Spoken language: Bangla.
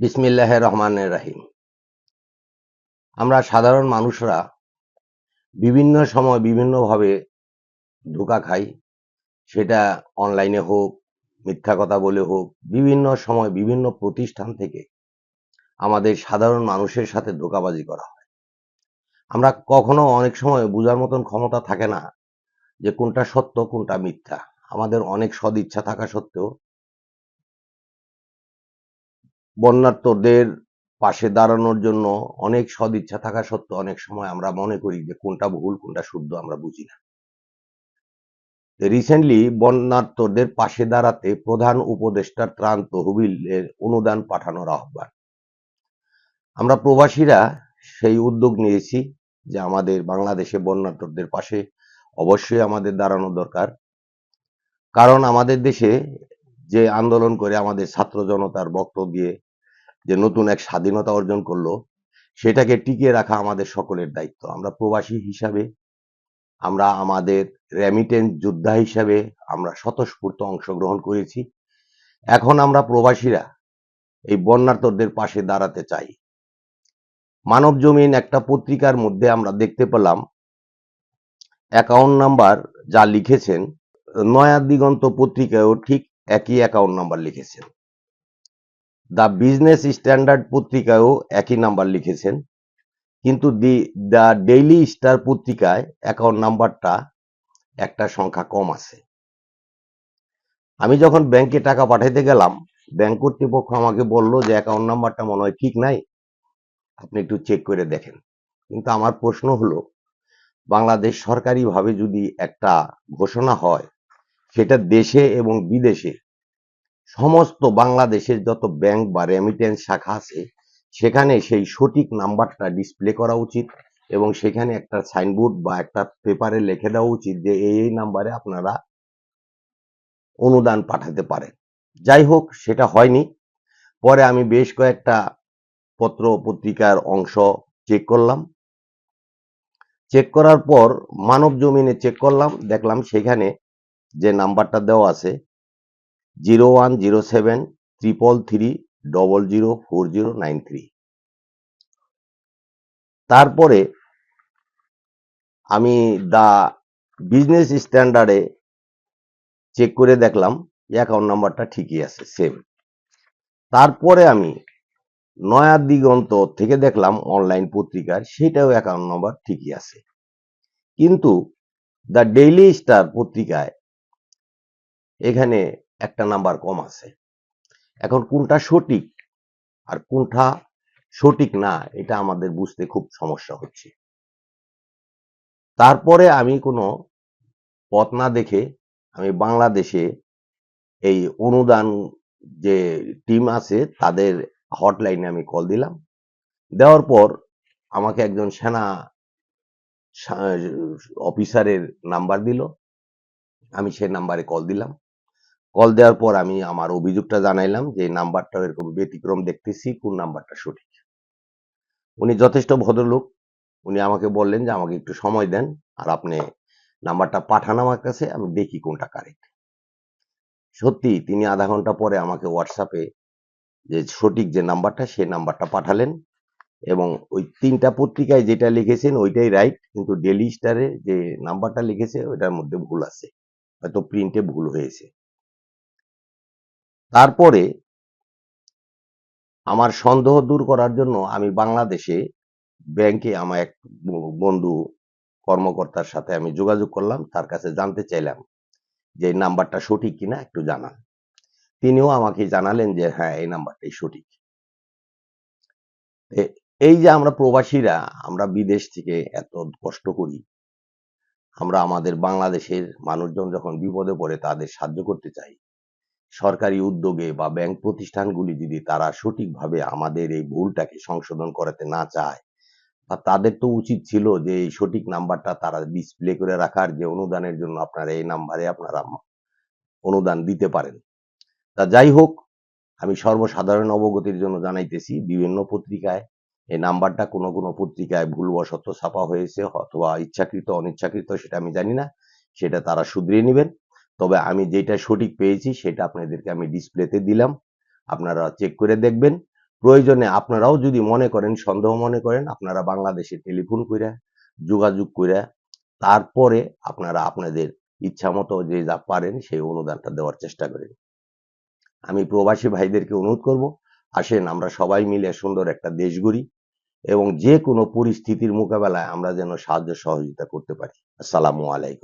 বিসমিল্লাহ রহমানের রাহিম। আমরা সাধারণ মানুষরা বিভিন্ন সময় বিভিন্নভাবে ধোকা খাই। সেটা অনলাইনে হোক, মিথ্যা কথা বলে হোক, বিভিন্ন সময় বিভিন্ন প্রতিষ্ঠান থেকে আমাদের সাধারণ মানুষের সাথে ধোকাবাজি করা হয়। আমরা কখনো অনেক সময় বোঝার মতন ক্ষমতা থাকে না যে কোনটা সত্য, কোনটা মিথ্যা। আমাদের অনেক সদিচ্ছা থাকা সত্ত্বেও বন্যার্তদের পাশে দাঁড়ানোর জন্য অনেক সদিচ্ছা থাকা সত্ত্বেও অনেক সময় আমরা মনে করি যে কোনটা ভুল, কোনটা শুদ্ধ আমরা বুঝি না। রিসেন্টলি বন্যার্তদের পাশে দাঁড়াতে প্রধান উপদেষ্টার ত্রাণ তহবিলের অনুদান পাঠানোর আহ্বান। আমরা প্রবাসীরা সেই উদ্যোগ নিয়েছি যে আমাদের বাংলাদেশে বন্যার্তদের পাশে অবশ্যই আমাদের দাঁড়ানো দরকার। কারণ আমাদের দেশে যে আন্দোলন করে আমাদের ছাত্র জনতার বক্তব্য দিয়ে যে নতুন এক স্বাধীনতা অর্জন করল, সেটাকে টিকিয়ে রাখা আমাদের সকলের দায়িত্ব। আমরা প্রবাসী হিসাবে, আমরা আমাদের রেমিটেন্স যোদ্ধা হিসাবে আমরা স্বতঃস্ফূর্ত অংশগ্রহণ করেছি। এখন আমরা প্রবাসীরা এই বন্যার্তদের পাশে দাঁড়াতে চাই। মানব জমিন একটা পত্রিকার মধ্যে আমরা দেখতে পেলাম। অ্যাকাউন্ট নাম্বার যা লিখেছেন, নয়া দিগন্ত পত্রিকায়ও ঠিক একই অ্যাকাউন্ট নাম্বার লিখেছেন। দ্য বিজনেস স্ট্যান্ডার্ড পত্রিকায়ও একই নাম্বার লিখেছেন। কিন্তু দি দ্য ডেইলি স্টার পত্রিকায় অ্যাকাউন্ট নাম্বারটা একটা সংখ্যা কম আছে। আমি যখন ব্যাংকে টাকা পাঠাইতে গেলাম ব্যাংক কর্তৃপক্ষ আমাকে বলল যে অ্যাকাউন্ট নাম্বারটা মনে হয় ঠিক নাই, আপনি একটু চেক করে দেখেন। কিন্তু আমার প্রশ্ন হলো, বাংলাদেশ সরকারিভাবে যদি একটা ঘোষণা হয়, সেটা দেশে এবং বিদেশে সমস্ত বাংলাদেশের যত ব্যাংক বা রেমিটেন্স শাখা আছে, সেখানে সেই সঠিক নাম্বারটা ডিসপ্লে করা উচিত এবং সেখানে একটা সাইনবোর্ড বা একটা পেপারে লিখে দেওয়া উচিত যে এই এই নাম্বারে আপনারা অনুদান পাঠাতে পারেন। যাই হোক, সেটা হয়নি। পরে আমি বেশ কয়েকটা পত্র পত্রিকার অংশ চেক করলাম। চেক করার পর মানব জমিনে চেক করলাম, দেখলাম সেখানে যে নাম্বারটা দেওয়া আছে zero one zero seven triple three double zero four zero nine three. তারপরে আমি দা বিজনেস স্ট্যান্ডার্ডে চেক করে দেখলাম অ্যাকাউন্ট নাম্বারটা ঠিকই আছে, সেম। তারপরে আমি নয়া দিগন্ত থেকে দেখলাম অনলাইন পত্রিকার, সেটাও অ্যাকাউন্ট নাম্বার ঠিকই আছে। কিন্তু দ্য ডেইলি স্টার পত্রিকায় এখানে একটা নাম্বার কম আছে। এখন কোনটা সঠিক আর কোনটা সঠিক না, এটা আমাদের বুঝতে খুব সমস্যা হচ্ছে। তারপরে আমি কোনো পথ না দেখে আমি বাংলাদেশে এই অনুদান যে টিম আছে, তাদের হটলাইনে আমি কল দিলাম। দেওয়ার পর আমাকে একজন সেনা অফিসারের নাম্বার দিল। আমি সে নাম্বারে কল দিলাম। কল দেওয়ার পর আমি আমার অভিযোগটা জানাইলাম যে নাম্বারটা এরকম ব্যতিক্রম দেখতেছি, কোন নাম্বারটা সঠিক? উনি যথেষ্ট ভদ্রলোক। উনি আমাকে বললেন যে, আমাকে একটু সময় দেন আর আপনি নাম্বারটা পাঠান আমার কাছে, আমি দেখি কোনটা কারেক্ট সত্যি, তিনি আধা ঘণ্টা পরে আমাকে হোয়াটসঅ্যাপে যে, সঠিক যে নাম্বারটা সেই নাম্বারটা পাঠালেন এবং ওই তিনটা পত্রিকায় যেটা লিখেছেন, ওইটাই রাইট কিন্তু ডেলি স্টারে যে নাম্বারটা লিখেছে, ওইটার মধ্যে ভুল আছে। হয়তো প্রিন্টে ভুল হয়েছে। তারপরে আমার সন্দেহ দূর করার জন্য আমি বাংলাদেশে ব্যাংকে আমার এক বন্ধু কর্মকর্তার সাথে আমি যোগাযোগ করলাম, তার কাছে জানতে চাইলাম যে এই নাম্বারটা সঠিক কিনা একটু জানান। তিনিও আমাকে জানালেন যে হ্যাঁ এই নাম্বারটাই সঠিক। এই যে আমরা প্রবাসীরা, আমরা বিদেশ থেকে এত কষ্ট করি, আমরা আমাদের বাংলাদেশের মানুষজন যখন বিপদে পড়ে তাদের সাহায্য করতে চাই সরকারি উদ্যোগে বা ব্যাংক প্রতিষ্ঠানগুলি যদি তারা সঠিকভাবে আমাদের এই ভুলটাকে সংশোধন করাতে না চায়, বা তাদের তো উচিত ছিল যে এই সঠিক নাম্বারটা তারা ডিসপ্লে করে রাখার যে অনুদানের জন্য আপনারা এই নাম্বারে আপনারা অনুদান দিতে পারেন। তা যাই হোক, আমি সর্বসাধারণ অবগতির জন্য জানাইতেছি, বিভিন্ন পত্রিকায় এই নাম্বারটা কোনো কোনো পত্রিকায় ভুলবশত ছাপা হয়েছে, অথবা ইচ্ছাকৃত, অনিচ্ছাকৃত, সেটা আমি জানি না, সেটা তারা শুধরিয়ে নেবেন। তবে আমি যেটা সঠিক পেয়েছি, সেটা আপনাদেরকে আমি ডিসপ্লেতে দিলাম। আপনারা চেক করে দেখবেন। প্রয়োজনে আপনারাও যদি মনে করেন, সন্দেহ মনে করেন, আপনারা বাংলাদেশে টেলিফোন কইরা, যোগাযোগ কইরা, তারপরে আপনারা আপনাদের ইচ্ছা মতো যে যা পারেন, সেই অনুদানটা দেওয়ার চেষ্টা করেন। আমি প্রবাসী ভাইদেরকে অনুরোধ করব, আসেন আমরা সবাই মিলে সুন্দর একটা দেশ গড়ি এবং যে কোনো পরিস্থিতির মোকাবেলায় আমরা যেন সাহায্য সহযোগিতা করতে পারি। আসসালামু আলাইকুম।